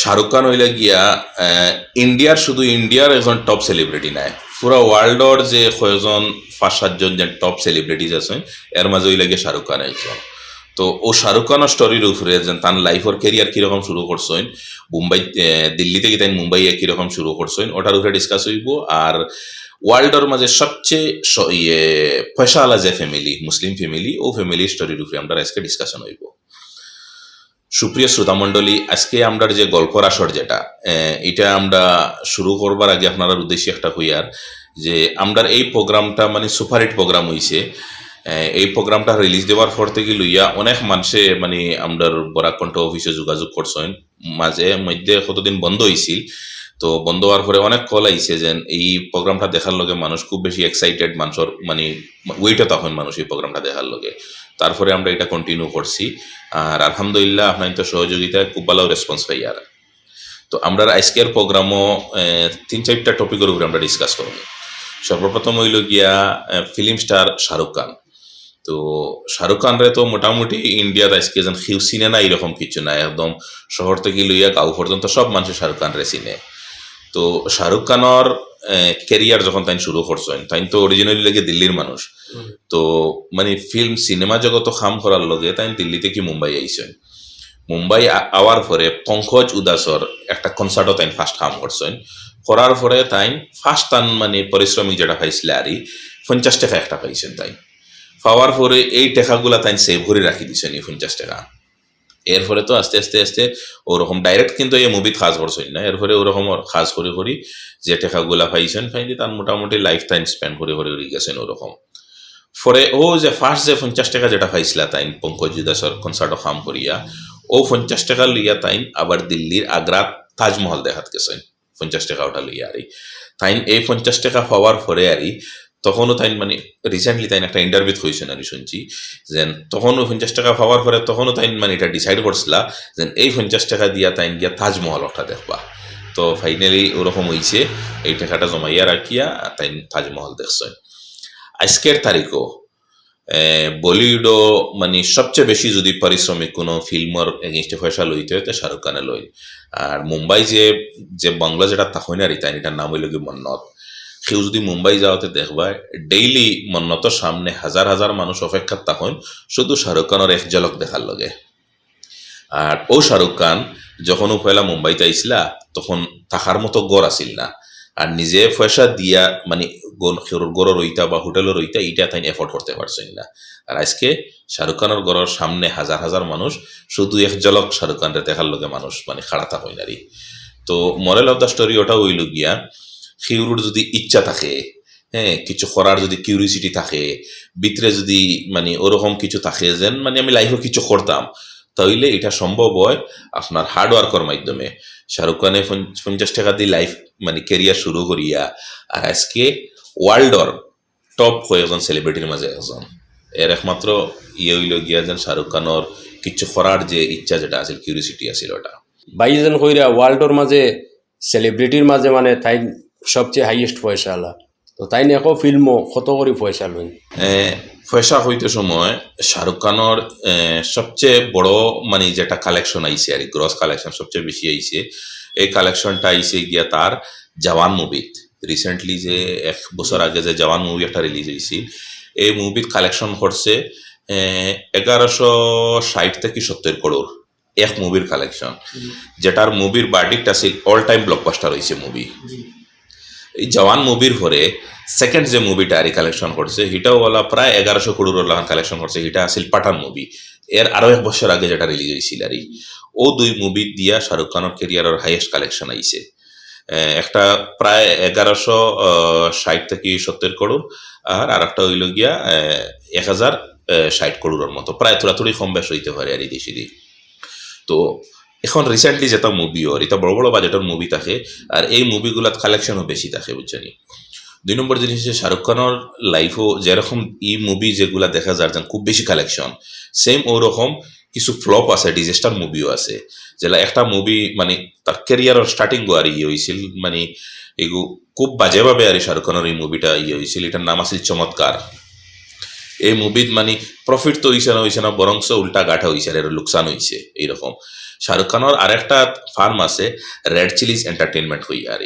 শাহরুখ খান হইলে গিয়া ইন্ডিয়ার শুধু ইন্ডিয়ার একজন টপ সেলিব্রিটি নাই। পুরা ওয়ার্ল্ডর যে কয়েকজন পাঁচ সাতজন যে টপ সেলিব্রিটিজ আছে এর মাঝে হইলে গিয়ে শাহরুখ খান একজন। তো ও শাহরুখ খানের স্টোরির উপরে যে তার লাইফের কেরিয়ার কীরকম শুরু করছেন মুম্বাই আহ, দিল্লি থেকে তাই মুম্বাইয়ে কীরকম শুরু করছেন ওটার উপরে ডিসকাস হইব। আর ওয়ার্ল্ডের মাঝে সবচেয়ে ইয়ে পয়সাওয়ালা যে ফ্যামিলি মুসলিম ফ্যামিলি ও ফ্যামিলি স্টোরির উপরে আমরা আজকে ডিসকাশন হইব। সুপ্রিয় শ্রোতামণ্ডলী, আজকে আমরা যে গল্পর আসর যেটা এটা আমরা শুরু করবার আগে আপনার উদ্দেশ্যে একটা হইয়ার যে আমরা এই প্রোগ্রামটা মানে সুপারহিট প্রোগ্রাম হইছে এই প্রোগ্রামটা রিলিজ দেওয়ার পর থেকে লইয়া অনেক মানুষে মানে আমরার বরাকণ্ঠ অফিসে যোগাযোগ করছেন। মাঝে মধ্যে কতদিন বন্ধ হয়েছিল তো বন্ধ হওয়ার পরে অনেক কল আইছে যে এই প্রোগ্রামটা দেখার লগে মানুষ খুব বেশি এক্সাইটেড মানুষের মানে ওইটা তখন মানুষ এই প্রোগ্রামটা দেখার লগে। তারপরে আমরা এটা কন্টিনিউ করছি। আর আলহামদুলিল্লাহ আপনার তো সহযোগিতায় খুব ভালো রেসপন্স পাই আর। তো আমরা আজকের প্রোগ্রামও তিন চারটা টপিকের উপরে আমরা ডিসকাস করব। সর্বপ্রথম হইল গিয়া ফিল্ম স্টার শাহরুখ খান। তো শাহরুখ খানরে তো মোটামুটি ইন্ডিয়াত আজকে যেন চিনে না এরকম কিছু না একদম শহর থেকে লইয়া গাঁও পর্যন্ত সব মানুষ শাহরুখ খানরে চিনে। তো শাহরুখ খানর কেরিয়ার যখন তাই শুরু করছেন তাই তো অরিজিনালি লাগে দিল্লির মানুষ। তো মানে ফিল্ম সিনেমা জগত খাম করার লগে তাই দিল্লি কি মুম্বাই আইছেন মুম্বাই আওয়ার পরে পঙ্কজ উদাসর একটা কনসার্টও তাই ফার্স্ট কাম করছেন করার পরে তাই ফার্স্ট তান মানে পরিশ্রমিক যেটা পাইছিল আরই পঞ্চাশ টাকা একটা পাইছেন তাই পাওয়ার পরে এই টাকাগুলা তাই সেভ করে রাখি দিছেন এই পঞ্চাশ টাকা। এরপরে তো আস্তে আস্তে আস্তে ওরকম ডাইরেক্ট কিন্তু এই মুভিত কাজ করছেন না। এরপরে ওরকম ওর কাজ করে, করি যে টাকাগুলা পাইছেন, পাইনি তার মোটামুটি লাইফ টাইম স্পেন্ড করে করে গেছেন ওরকম। পরে ও যে ফার্স্ট যে পঞ্চাশ টাকা যেটা পাইছিলা তাইন, পঙ্কজ দাসর কনসার্টও খাম করিয়া, ও পঞ্চাশ টাকা লইয়া তাইন আবার দিল্লির আগ্রা তাজমহল দেখাত গেছেন। পঞ্চাশ টাকা ওটা লইয়া আরই তাইন এই পঞ্চাশ টাকা পাওয়ার পরে আরই তখনও তাইন মানে রিসেন্টলি তাই একটা ইন্টারভিউ হয়েছেন আমি শুনছি যে তখনও পঞ্চাশ টাকা পাওয়ার পরে তখনও তাই মানে এটা ডিসাইড করছিলা যে এই পঞ্চাশ টাকা দিয়া তাই গিয়া তাজমহল ওটা দেখবা। তো ফাইনালি ওরকম হইছে, এই টাকাটা জমাইয়া রাখিয়া তাই তাজমহল দেখছেন। আজকের তারিখও বলিউডও মানে সবচেয়ে বেশি যদি পারিশ্রমিক কোনো ফিল্মর এগেনস্টে পয়সা লইতে হয়, তো শাহরুখ খানে লই। আর মুম্বাই যে যে বাংলা যেটা তাহই না রিতাইন এটার নাম হইল কি মন্নত কেউ যদি মুম্বাই যাওয়াতে দেখবা ডেইলি মন্নতর সামনে হাজার হাজার মানুষ অপেক্ষা তখন শুধু শাহরুখ খানের এক ঝলক দেখার লগে। আর ও শাহরুখ খান যখন ও পয়লা মুম্বাইতে আইসলা তখন থাকার মতো গড় আসিল না। আর নিজে পয়সা দিয়া মানে গড় রইতা বা হোটেলের রইতা এইটা তাই এফোর্ড করতে পারছেন না। আর আজকে শাহরুখ খানের গড়ের সামনে হাজার হাজার মানুষ, শুধু এক ঝলক শাহরুখ খানের দেখার লগে মানুষ মানে খাড়া থাকই নারী তো মরেল অফ দ্য স্টোরি ওটা হইল গিয়া শিউরুর যদি ইচ্ছা থাকে হ্যাঁ কিছু করার যদি কিউরিসিটি থাকে, ভিতরে যদি মানে ওরকম কিছু থাকে যেন মানে আমি লাইফে কিছু করতাম, তাইলে এটা সম্ভব হয় আপনার হার্ড ওয়ার্কের মাধ্যমে। শাহরুখ খানে পঞ্চ- পঞ্চাশ টাকা দিয়ে লাইফ মানে কেরিয়ার শুরু করিয়া, আর আজকে ওয়ার্ল্ডর টপ কয়েকজন সেলিব্রিটির মাঝে একজন। এর একমাত্র ইয়ে হইল গিয়া যেন শাহরুখ খানোর কিছু করার যে ইচ্ছা যেটা আছে কিউরিসিটি আছিল ওটা। বাইজন কইরা ওয়ার্ল্ডর মাঝে সেলিব্রিটির মাঝে মানে তাই সবচেয়ে হাইয়েস্ট পয়সা আলা। তো তাই একো ফিল্মও কত করে পয়সা লইন পয়সা হইতে সময় শাহরুখ খানোর সবচেয়ে বড় মানে যেটা কালেকশন আইছে আর গ্রস কালেকশন সবচেয়ে বেশি আইছে। এই কালেকশনটা আইছে গিয়া তার জওয়ান মুভিত রিসেন্টলি যে এক বছর আগে যে জওয়ান মুভি একটা রিলিজ হয়েছিল এই মুভির কালেকশন করছে এগারোশো ষাট থেকে সত্তর করোড় এক মুভির কালেকশন যেটার মুভির বার্ডিক্ট আছে অল টাইম ব্লকবাস্টার হয়েছে মুভি এই জওয়ান মুভির পরে সেকেন্ড যে মুভিটা আর কালেকশন করছে হিটাও ওলা প্রায় এগারোশো কোটি লাগান কালেকশন করছে, হিটা আছিল পাঠান মুভি এর আরও এক বছর আগে যেটা রিলিজ হয়েছিল আর। ও দুই মুভি দিয়া শাহরুখ খানের কেরিয়ারের হাইয়েস্ট কালেকশন আইছে। একটা প্রায় এগারোশো ষাট থেকে সত্তর করোড় আর আর একটা হইল গিয়া এক হাজার ষাট করোড়ের মতো। প্রায় থোড়া থোড়াথোড়ি কম বেশ হইতে পারে আর এই দেশি। তো এখন রিসেন্টলি যেটা মুভি ওর এটা বড় বড় বাজেটের মুভি থাকে, আর এই মুভিগুলাত কালেকশনও বেশি থাকে বুঝছেনি দুই নম্বর জিনিস হচ্ছে শাহরুখ খানের লাইফও যেরকম ই মুভি যেগুলা দেখা যার যেন খুব বেশি কালেকশন সেম ওরকম কিছু ফ্লপ আছে ডিজাস্টার মুভিও আছে যেটা একটা মুভি মানে তার কেরিয়ারের স্টার্টিং আর ইয়ে হয়েছিল মানে এগু খুব বাজেভাবে আর শাহরুখ খানের এই মুভিটা ইয়ে হয়েছিল এটার নাম আছিল চমৎকার। এই মুভিত মানে প্রফিট তো হইছে না হইছে না বরংস উল্টা গাঠা হইছে, আর এর লোকসান হইছে, এইরকম। শাহরুখ আর আরেকটা ফার্ম আছে রেড চিলিজ এন্টারটেইনমেন্ট হই আর।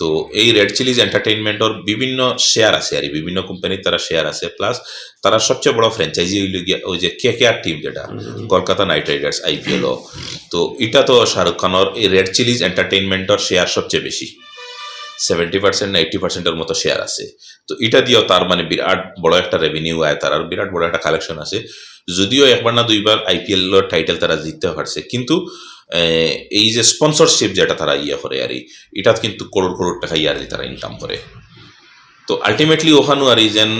তো এই রেড চিলিজ এন্টারটেইনমেন্টর বিভিন্ন শেয়ার আছে আর বিভিন্ন কোম্পানির তারা শেয়ার আছে প্লাস তারা সবচেয়ে বড় ফ্র্যাঞ্চাইজি হইল গিয়া ওই যে কে কে আর টিম যেটা কলকাতা নাইট রাইডার্স আইপিএল তো এটা তো শাহরুখ খানর এই রেড চিলিজ এন্টারটেইনমেন্টর শেয়ার সবচেয়ে বেশি। সেভেন্টি পার্সেন্ট না এইটি পার্সেন্টের মতো শেয়ার আছে। তো এটা দিয়েও তার মানে বিরাট বড় একটা রেভিনিউ আয়, তার আর বিরাট বড় একটা কালেকশন আছে। যদিও একবার না দুইবার আইপিএল টাইটেল তারা জিততে পারছে, কিন্তু এই যে স্পন্সরশিপ যেটা তারা ইয়ে করে আর এটা কিন্তু করোড় করোড় টাকা ইয়ারলি তারা ইনকাম করে। তো আলটিমেটলি ওখানেও আর এই যেন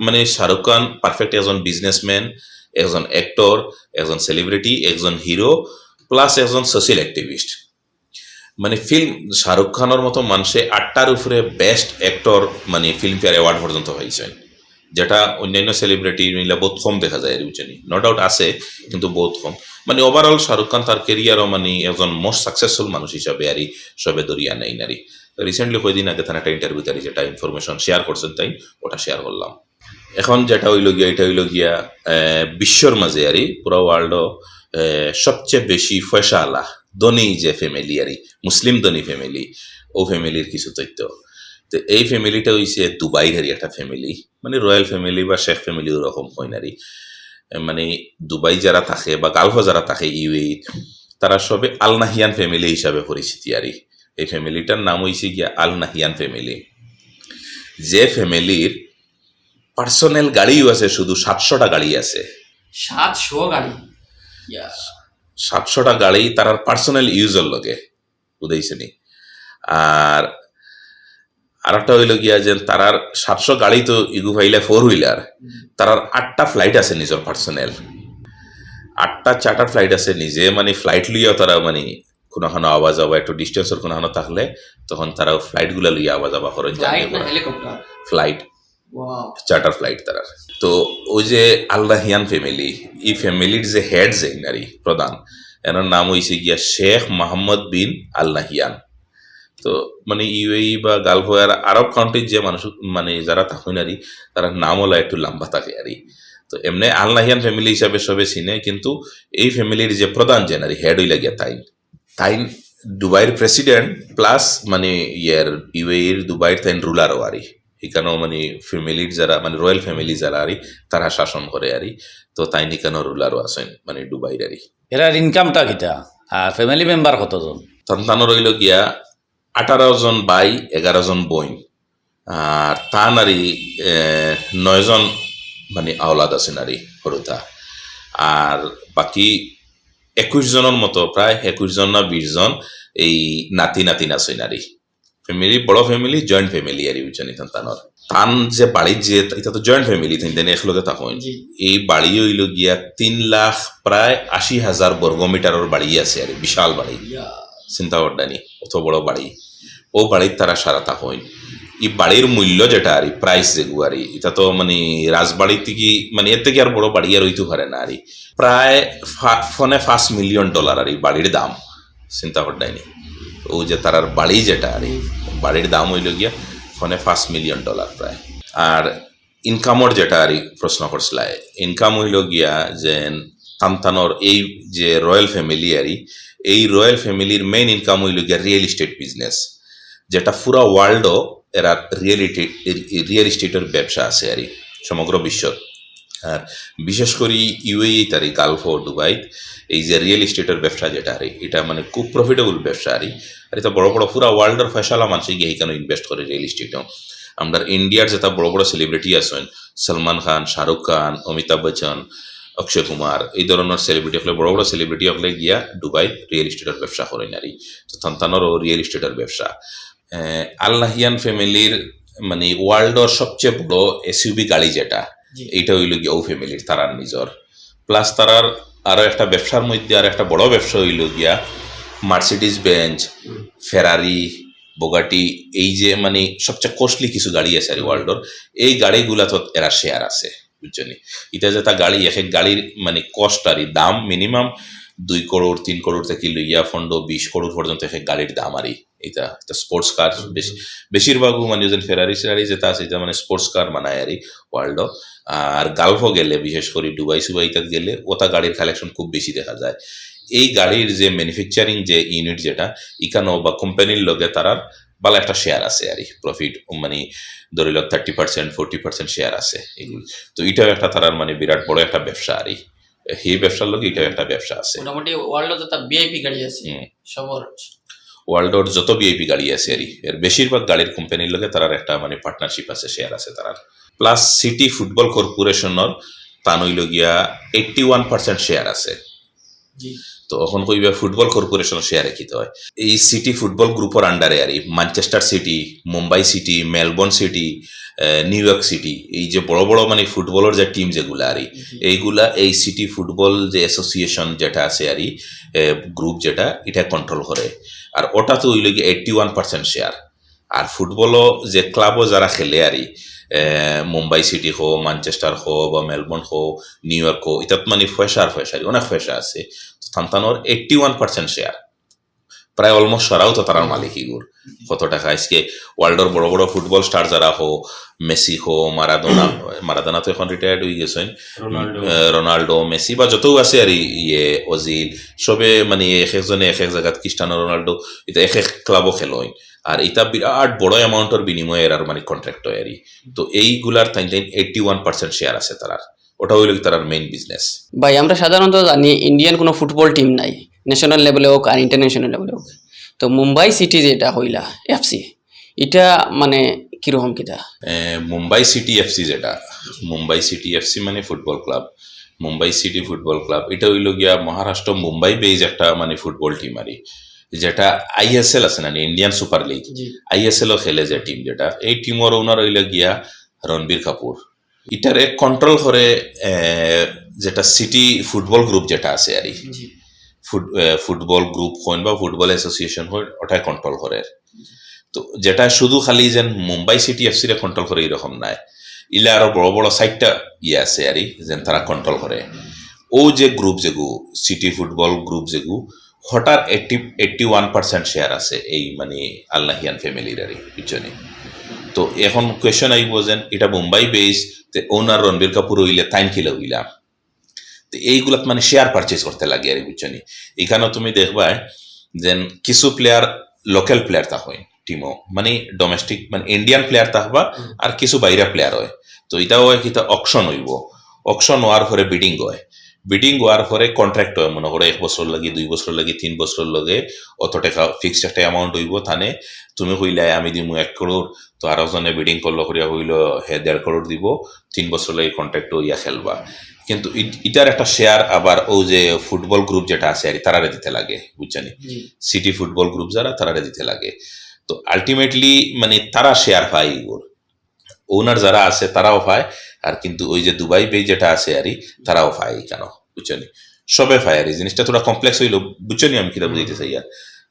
মানে শাহরুখ খান পারফেক্ট একজন বিজনেসম্যান একজন অ্যাক্টর একজন সেলিব্রিটি একজন হিরো প্লাস একজন সোশ্যাল অ্যাক্টিভিস্ট মানে ফিল্ম শাহরুখ খানের মতো মানুষে আটটার উপরে বেস্ট অ্যাক্টর মানে ফিল্ম ফেয়ার অ্যাওয়ার্ড পর্যন্ত পাইছেন যেটা অন্যান্য সেলিব্রিটি মিলে বহুত কম দেখা যায় বুঝছেন নো ডাউট আছে, কিন্তু বহুত কম। মানে ওভারঅল শাহরুখ খান তার কেরিয়ারও মানে একজন মোস্ট সাকসেসফুল মানুষ হিসাবে আর সবে দরিয়া নেই নারী। রিসেন্টলি কয়দিন আগে তারা একটা ইন্টারভিউ তারি যেটা ইনফরমেশন শেয়ার করছেন, তাই ওটা শেয়ার করলাম। এখন যেটা হইল গিয়া, এটা হইল গিয়া বিশ্বর মাঝে আরই পুরো ওয়ার্ল্ডও সবচেয়ে বেশি ফয়সা আলা ধনী যে ফ্যামিলি আরই মুসলিম ধনী ফ্যামিলি ও ফ্যামিলির কিছু তথ্য। তো এই ফ্যামিলিটা হইছে দুবাইয়ের একটা ফ্যামিলি মানে রয়্যাল ফ্যামিলি বা শেখ ফ্যামিলি ওরকম হয় নারী মানে দুবাই যারা থাকে বা গালফ যারা থাকে ইউএই তারা সবে আল নাহিয়ান ফ্যামিলি হিসাবে পরিচিতি আরই এই ফ্যামিলিটার নাম হইছে গিয়া আল নাহিয়ান ফ্যামিলি যে ফ্যামিলির পার্সোনাল গাড়িও আছে, শুধু সাতশোটা গাড়ি আছে। সাতশো গাড়ি। সাতশোটা গাড়ি তার পার্সোনাল ইউজের লগে বুঝাইছেনি আর আরেকটা হইল গিয়া যে তারার সাতশো গাড়ি তো ইগু ভাইলে ফোর হুইলার তারার আটটা ফ্লাইট আছে নিজের পার্সোনাল আটটা চার্টার ফ্লাইট আছে নিজে মানে ফ্লাইট লইয়াও তারা মানে কোনোখানো আওয়াজ যাওয়া একটু ডিস্টেন্সের কোনোখানো থাকলে তখন তারা ফ্লাইটগুলো লইয়া আওয়াজ যাওয়া করেন ফ্লাইট চার্টার ফ্লাইট তারা তো ওই যে আল্লাহিয়ান ফ্যামিলি এই ফ্যামিলির যে হেড যে নারী প্রধান, এনার নাম হয়েছে গিয়া শেখ মোহাম্মদ বিন আল্লাহিয়ান তো মানে ইউএই বা গালফ আর আরব কান্ট্রির যে মানুষ মানে যারা থাকুন নারী তারা নাম হলো একটু লম্বা থাকে আর তো এমনি আল্লাহিয়ান ফ্যামিলি হিসাবে সবে চিনে, কিন্তু এই ফ্যামিলির যে প্রধান যে নারী হেড হইলে গিয়া তাই তাই দুবাইয়ের প্রেসিডেন্ট প্লাস মানে ইয়ার, ইউএইর দুবাইয়ের তাইন রুলারও আরই এখানেও মানে ফ্যামিলির যারা মানে রয়্যাল ফ্যামিলি যারা আরই তারা শাসন করে আরই। তো তাই এখানেও রুলারও আছেন মানে দুবাইয়ের আরই। এরার ইনকামটা কিতা আর ফ্যামিলি মেম্বার কতজন? সন্তান রইল গিয়া আঠারো জন বাই এগারো জন বইন আর তা নারী নয়জন মানে আওলাদ আছে নারী সৰুতা আর বাকি একুশ জনের মতো প্রায় একুশ জন না বিশ জন এই নাতি নাতিন আছে নারী। ফ্যামিলি বড় ফ্যামিলি জয়েন্ট ফ্যামিলি আর বুঝছেন সন্তানর তান যে বাড়ির যে এটা তো জয়েন্ট ফ্যামিলি তিন একলগে থাকুন জি। এই বাড়ি হইল গিয়া তিন লাখ প্রায় আশি হাজার বর্গমিটারের বাড়ি আছে আর বিশাল বাড়ি। চিন্তা করডানি অত বড় বাড়ি। ও বাড়ির তারা সারা থাকুন এই বাড়ির মূল্য যেটা আর প্রাইস যেগু আর এটা তো মানে রাজবাড়ি থেকে মানে এর থেকে আর বড় বাড়ি আর হইতে পারে না আর প্রায় ফোনে পাঁচ মিলিয়ন ডলার আর এই বাড়ির দাম। চিন্তা করডাইনি ও যে তারার বাড়ি যেটা, আর বাড়ির দাম হইল গিয়া ফোনে পাঁচ মিলিয়ন ডলার প্রায়। আর ইনকামর যেটা আর প্রশ্ন করছিল ইনকাম হইল গিয়া যে তান্তানোর এই যে রয়্যাল ফ্যামিলি আর এই রয়্যাল ফ্যামিলির মেইন ইনকাম হইল গিয়া রিয়েল ইস্টেট বিজনেস যেটা পুরা ওয়ার্ল্ডও এরা রিয়েল রিয়েল ইস্টেটের ব্যবসা আছে আর সমগ্র বিশ্বত। আর বিশেষ করে ইউএই তারি গালফ ও দুবাই, এই যে রিয়েল এস্টেটের ব্যবসা যেটা আর, এটা মানে খুব প্রফিটেবল ব্যবসা আর। আর এটা বড় বড় পুরা ওয়ার্ল্ডের ফয়সালা মানুষ গিয়ে এখানে ইনভেস্ট করে রিয়েল এস্টেটও আমরা ইন্ডিয়ার যেটা বড় বড় সেলিব্রিটি আছেন সলমান খান, শাহরুখ খান, অমিতাভ বচ্চন, অক্ষয় কুমার, এই ধরনের সেলিব্রিটি হলে, বড় বড় সেলিব্রিটি হলে গিয়া দুবাই রিয়েল এস্টেটের ব্যবসা করেন আর। তো সন্তানেরও রিয়েল এস্টেটের ব্যবসা। আল্লাহিয়ান ফ্যামিলির মানে ওয়ার্ল্ডর সবচেয়ে বড় এসইউবি গাড়ি যেটা এইটা হইল গিয়া ও ফ্যামিলির তারার নিজর। প্লাস তারার আরও একটা ব্যবসার মধ্যে আর একটা বড় ব্যবসা হইল গিয়া মার্সিডিস বেঞ্চ ফেরারি বোগাটি এই যে মানে সবচেয়ে কস্টলি কিছু গাড়ি আছে আর ওয়ার্ল্ডর এই গাড়িগুলা তো এরা শেয়ার আছে, বুঝছেন এটা যে তা গাড়ি, এক এক গাড়ির মানে কস্ট আর দাম মিনিমাম দুই করোড় তিন করোড় থেকে লইয়া ফন্ড বিশ করোড় পর্যন্ত এক গাড়ির দাম আরই এটা এটা স্পোর্টস কার বেশি বেশিরভাগও মানে যে ফেরারি সেরারি যেটা আছে এটা মানে স্পোর্টস কার বানায় আর ওয়ার্ল্ড আর গালফও গেলে বিশেষ করে দুবাই সুবাইতে গেলে ওটা গাড়ির কালেকশন খুব বেশি দেখা যায়। এই গাড়ির যে ম্যানুফ্যাকচারিং যে ইউনিট যেটা ইকানো বা কোম্পানির লগে তারার ভালো একটা শেয়ার আছে আর প্রফিট মানে ধরে lock thirty percent forty percent share আছে এগুলো। তো এটাও একটা তারার মানে বিরাট বড় একটা ব্যবসা আর সেই ব্যবসার লগে এটাও একটা ব্যবসা আছে। মোটামুটি ওয়ার্ল্ডত যত বিআইপি গাড়ি আছে। সবর ওয়ার্ল্ডর যত বিআইপি গাড়ি আছে আর এর বেশিরভাগ গাড়ির কোম্পানির লগে তারার একটা মানে পার্টনারশিপ আছে শেয়ার আছে তারার। প্লাস সিটি ফুটবল কর্পোরেশনের তানইল গিয়া এইট্টি ওয়ান পার্সেন্ট শেয়ার আছে। তো এখন কইবা ফুটবল কর্পোরেশন শেয়ারে কিতে হয়। এই সিটি ফুটবল গ্রুপের আন্ডারে আর Manchester City Mumbai city Melbourne city New York city এই যে বড় বড় মানে ফুটবলের যে টিম যেগুলা আর এইগুলা এই সিটি ফুটবল যে অ্যাসোসিয়েশন যেটা আছে আর গ্রুপ যেটা এটা কন্ট্রোল করে। আর ওটা তো ওই লগে এইটটি ওয়ান পার্সেন্ট শেয়ার আর ফুটবলও যে ক্লাবও যারা খেলে আর মুম্বাই সিটি হো ম্যানচেস্টার হো বা মেলবোর্ন হো নিউ ইয়র্ক হো ইত্যাদি মানে পয়সা আর ফয়সারি অনেক ফয়সা আছে। তো এইটটি ওয়ান পার্সেন্ট শেয়ার প্রায় অলমোস্ট সরাও তো তারার মালিক ইগুর কত টাকা? আজকে ওয়ার্ল্ডের বড় বড় ফুটবল স্টার যারা হো মেসি হো মারাদোনা মারাদোনা তো এখন রিটায়ার্ড হয়ে গেছেন রোনাল্ডো। মেসি বা যতও আছে আর ইয়ে অজিল সবে মানে এক একজনে এক এক জায়গাত খ্রিস্টানো রোনাল্ডো এটা এক এক ক্লাবও খেলোয় আর এটা বিরাট বড় অ্যামাউন্টের বিনিময়ে আর মানে কন্ট্রাক্ট হয় আর। তো এইগুলার তাই তাই এইটটি ওয়ান পার্সেন্ট শেয়ার আছে তারার। ওটা হইল তারার মেইন বিজনেস ভাই আমরা সাধারণত জানি ইন্ডিয়ান কোনো ফুটবল টিম নাই। ন্যাশনাল লেভেলে হোক আর ইন্টারন্যাশনাল লেভেলে হোক। তো মুম্বাই সিটি যেটা হইলা এফসি এটা মানে কীরকম কিটা মুম্বাই সিটি এফসি যেটা মুম্বাই সিটি এফসি মানে football club Mumbai city football club এটা হইল গিয়া মহারাষ্ট্র মুম্বাই বেজ একটা মানে ফুটবল টিম আর। যেটা আইএসএল আছে না ইন্ডিয়ান সুপার লিগ জি। আইএসএলও খেলে যে টিম যেটা এই টিমর ওনার হইল গিয়া রণবীর কাপুর। এটারে কন্ট্রোল করে যেটা সিটি ফুটবল গ্রুপ যেটা আছে আর ফুটবল গ্রুপ হইন বা ফুটবল অ্যাসোসিয়েশন হইন, ওটাই কন্ট্রোল করে। তো যেটা শুধু খালি যেন মুম্বাই সিটি এফসি রে কন্ট্রোল করে এরকম নাই। ইলে আরও বড় বড় সাইটটা ইয়ে আছে আর যেন তারা কন্ট্রোল করে। ও যে গ্রুপ যেগু সিটি ফুটবল গ্রুপ যেগু, হঠাৎ eighty eighty one percent share আছে এই মানে আল্লাহিয়ান ফ্যামিলির আর পিছনে। তো এখন কোয়েশন আইব যেন, এটা মুম্বাই বেস ওনার রণবীর কাপুর হইলে টাইম খেলে হইলাম? এইগুলাত মানে শেয়ার পারচেজ করতে লাগে আর বুঝছনি এখানেও তুমি দেখবা যে কিছু প্লেয়ার লোকাল প্লেয়ার তা হয় টিমও মানে ডোমেস্টিক মানে ইন্ডিয়ান প্লেয়ার থাকবা আর কিছু বাইরা প্লেয়ার হয়। তো এটাও হয় কিতা অকশন হইব। অকশন হওয়ার পরে বিডিং হয়। বিডিং হওয়ার পরে কন্ট্রাক্ট হয় মনে করো এক বছর লাগি দুই বছর লাগি তিন বছর লগে অত টাকা ফিক্সড একটা অ্যামাউন্ট হইব থানে তুমি কইলে আমি দিমু এক করোড় তো আরও জনে বিডিং করল করিয়া হইল হে দেড় করোড় দিব তিন বছর লাগি কন্ট্রাক্ট হইয়া খেলবা কিন্তু ইট- ইটার একটা শেয়ার আবার ও যে ফুটবল গ্রুপ যেটা আছে আর তারারে দিতে লাগে বুঝছানি সিটি ফুটবল গ্রুপ যারা তারারে দিতে লাগে তো আলটিমেটলি মানে তারা শেয়ার পায় ওর ওনার যারা আছে তারাও পায়। আর কিন্তু ওই যে দুবাই বে যেটা আছে আরই তারাও পায় কেন? বুঝছনি? সবে পায় আর এই জিনিসটা থোড়া কমপ্লেক্স হইল। বুঝছনি আমি কিটা বুঝাইতে চাই আর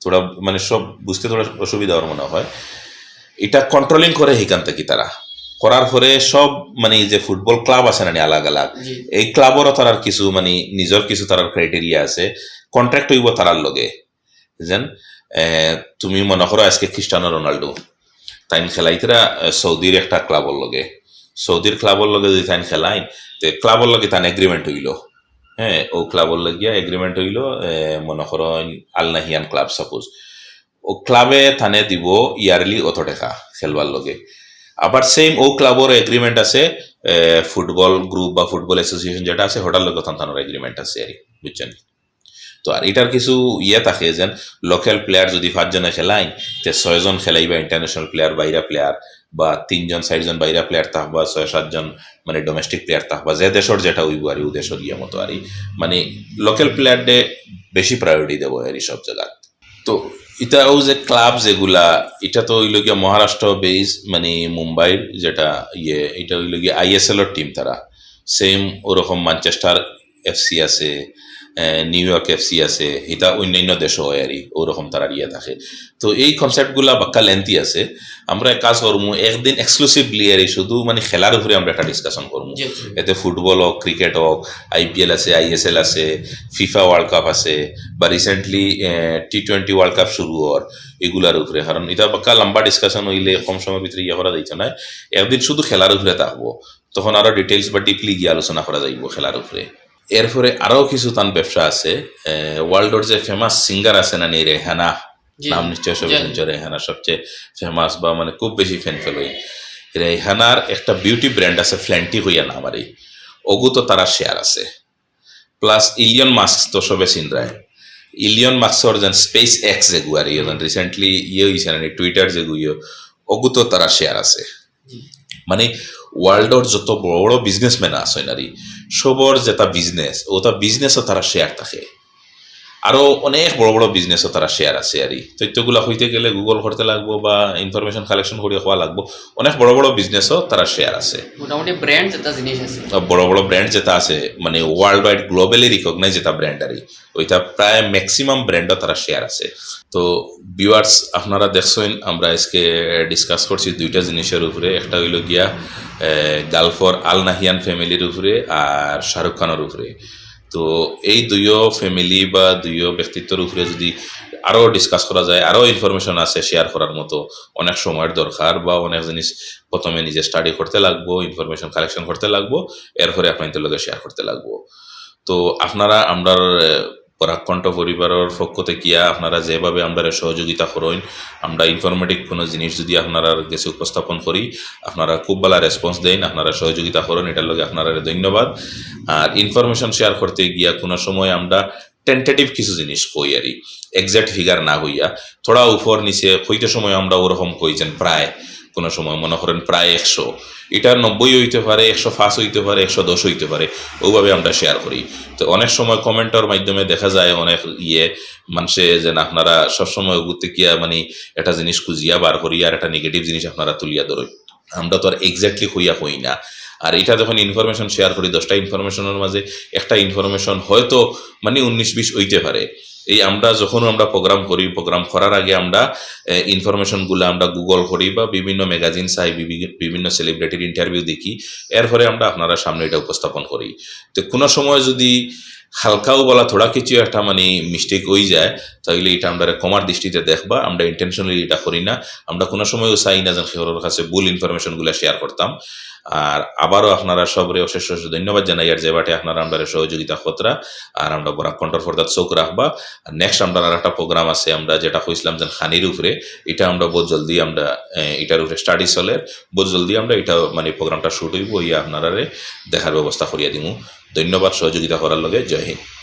থোড়া মানে সব বুঝতে থোড়া অসুবিধা ওর মনে হয়। এটা কন্ট্রোলিং করে সেখান থেকে তারা। করার পরে সব মানে যে ফুটবল ক্লাব আছে না আলাগ আলাগ এই ক্লাবরও তারার কিছু মানে নিজের কিছু তারার ক্রাইটেরিয়া আছে। কন্ট্রাক্ট হইব তারার লগে। যেন তুমি মনে করো আজকে খ্রিস্টানো রোনাল্ডো তাইন খেলাইতরা সৌদির একটা ক্লাবর লগে। সৌদির ক্লাবর লগে যদি তাইন খেলাইন, তে ক্লাবর লগে তান এগ্রিমেন্ট হইল। হ্যাঁ ও ক্লাবর লাগিয়া এগ্রিমেন্ট হইল মনে করো আল নাহিয়ান ক্লাব সাপোজ ও ক্লাবে থানে দিব ইয়ারলি অত টাকা খেলবার লগে। আবার সেম ও ক্লাবর এগ্রিমেন্ট আছে ফুটবল গ্রুপ বা ফুটবল অ্যাসোসিয়েশন যেটা আছে হোটাল লোক থানার এগ্রিমেন্ট আছে আর বুঝছেন? তো আর এটার কিছু ইয়ে থাকে যেন লোকাল প্লেয়ার যদি পাঁচজনে খেলাই তে ছয়জন খেলাই বা ইন্টারন্যাশনাল প্লেয়ার বাইরা প্লেয়ার বা তিনজন, চারজন বাইরা প্লেয়ার থাকবা, ছয়, সাতজন মানে ডোমেস্টিক প্লেয়ার থাকবা, যে দেশের যেটা হইব আর ও দেশের ইয়ে মতো আর মানে লোকাল প্লেয়ার ডে বেশি প্রায়োরিটি দেবো আর সব জায়গা তো এটাও যে ক্লাব যেগুলা, এটা তো হইল গিয়া মহারাষ্ট্র বেস মানে মুম্বাইর যেটা ইয়ে এটা হইল গিয়া আইএসএল টিম তারা। সেম ওরকম ম্যানচেস্টার এফসি আছে নিউ ইয়র্ক এফসি আছে এটা অন্যান্য দেশও হয় আর ওরকম তারা ইয়ে থাকে। তো এই কনসেপ্টগুলা বাক্কা লেন্থি আছে। আমরা এক কাজ করব একদিন এক্সক্লুসিভলি আর শুধু মানে খেলার উপরে আমরা একটা ডিসকাশন করব এতে ফুটবল হোক ক্রিকেট হোক আইপিএল আছে আইএসএল আছে ফিফা ওয়ার্ল্ড কাপ আছে বা recently T twenty world cup শুরু হওয়ার এগুলার উপরে। কারণ এটা বাক্কা লম্বা ডিসকাশন হইলে কম সময়ের ভিতরে ইয়ে করা যাইছে না। একদিন শুধু খেলার উপরে থাকব তখন আরও ডিটেলস বা ডিপলি গিয়ে আলোচনা করা যাইব খেলার উপরে। এরপরে আরও কিছু তান ব্যবসা আছে। ওয়ার্ল্ডর যে ফেমাস সিঙ্গার আছে না নি রেহানা নাম নিশ্চয় জানি। রেহানা সবচেয়ে ফেমাস বা মানে খুব বেশি ফ্যান ফলোয়িং রেহানার একটা বিউটি ব্র্যান্ড আছে ফ্ল্যান্টি হইয়া নাম আর অগু তো তারা শেয়ার আছে। প্লাস ইলিয়ন মাস্ক তো সবে চিনরায়। ইলিয়ন মাস্কর যেন স্পেস এক্স যেগু আর ইয়ে রিসেন্টলি ইয়ে হয়েছে না টুইটার যেগু ইয়ে অগু তো তারা শেয়ার আছে। মানে ওয়ার্ল্ডর যত বড় বড় বিজনেসম্যান আছে নারী সবর যেটা বিজনেস ওটা বিজনেসও তারা শেয়ার থাকে। আরও অনেক বড় বড় বিজনেসও তারা শেয়ার আছে আর তথ্যগুলা হইতে গেলে গুগল করতে লাগবো বা ইনফরমেশন কালেকশন করে হওয়া লাগবো। অনেক বড় বড় বিজনেসও তারা শেয়ার আছে। মোটামুটি ব্র্যান্ড যেটা জিনিস আছে। বড় বড় ব্র্যান্ড যেটা আছে মানে ওয়ার্ল্ড ওয়াইড গ্লোবালি রিকগনাইজ যেটা ব্র্যান্ড আর ওইটা প্রায় ম্যাক্সিমাম ব্র্যান্ডও তারা শেয়ার আছে। তো ভিউয়ার্স আপনারা দেখছেন আমরা আজকে ডিসকাস করছি দুইটা জিনিসের উপরে। একটা হইল গিয়া গালফর আল নাহিয়ান ফ্যামিলির উপরে আর শাহরুখ খানের উপরে। তো এই দুইও ফ্যামিলি বা দুইও ব্যক্তিত্বের উপরে যদি আরও ডিসকাস করা যায় আরও ইনফরমেশন আছে শেয়ার করার মতো, অনেক সময়ের দরকার বা অনেক জিনিস প্রথমে নিজে স্টাডি করতে লাগবো ইনফরমেশন কালেকশন করতে লাগবো, এরপরে আপনাদের লগে শেয়ার করতে লাগবো। তো আপনারা আমরার পরাকণ্ঠ পরিবারের পক্ষ থেকে আপনারা যেভাবে আমরা সহযোগিতা করেন, আমরা ইনফরমেটিভ কোনো জিনিস যদি আপনারা গেছে উপস্থাপন করি, আপনারা খুব ভালো রেসপন্স দেন, আপনারা সহযোগিতা করেন, এটার লগে আপনারা ধন্যবাদ। আর ইনফরমেশন শেয়ার করতে গিয়া কোনো সময় আমরা টেন্টেটিভ কিছু জিনিস কই আর এক্সাক্ট ফিগার না হইয়া, থোড়া উপর নিচে কইতে সময় আমরা ওরকম কইছেন প্রায় কোনো সময় মনে করেন প্রায় একশো। এটা নব্বই হইতে পারে, একশো পাঁচ হইতে পারে, একশো দশ হইতে পারে, ওইভাবে আমরা শেয়ার করি। তো অনেক সময় কমেন্টের মাধ্যমে দেখা যায় অনেক ইয়ে মানুষে যেন আপনারা সবসময় ঘুরতে গিয়া মানে একটা জিনিস খুঁজিয়া বার করি আর একটা নেগেটিভ জিনিস আপনারা তুলিয়া ধরই। আমরা তো আর এক্স্যাক্টলি হইয়া হই না। আর এটা যখন ইনফরমেশন শেয়ার করি, দশটা ইনফরমেশনের মাঝে, একটা ইনফরমেশন হয়তো মানে উনিশ বিশ হইতে পারে। এই আমরা যখন আমরা প্রোগ্রাম করি প্রোগ্রাম করার আগে আমরা ইনফরমেশনগুলো আমরা গুগল করি বা বিভিন্ন ম্যাগাজিন চাই, বিভি- বিভিন্ন সেলিব্রিটির ইন্টারভিউ দেখি। এর ফলে আমরা আপনারা সামনে এটা উপস্থাপন করি। তো কোনো সময় যদি হালকাও বলা থোড়া কিছু একটা মানে মিস্টেক হয়ে যায়। তাহলে এটা আমরা কমার দৃষ্টিতে দেখবা, আমরা ইন্টেনশনালি এটা করি না। আমরা কোনো সময়ও চাই না যে সেওর কাছে ভুল ইনফরমেশনগুলো শেয়ার করতাম। আর আবারও আপনারা সবরে অশেষ অশেষ ধন্যবাদ জানাই, আর যে বাটে আপনারা আমরা সহযোগিতা খতরা, আর আমরা বরা কন্ট্রোল ফর্দার চোখ রাখবা। আর নেক্সট আমরা আর একটা প্রোগ্রাম আছে, আমরা যেটা কইছিলাম যেন খানির উপরে, এটা আমরা বহুত জলদি আমরা এটার উপরে স্টাডি চলে। বহুত জলদি আমরা এটা মানে প্রোগ্রামটা শুট হইব, ইয়া আপনারা দেখার ব্যবস্থা করিয়া দিমু। ধন্যবাদ সহযোগিতা করার লগে জয় হিন্দ।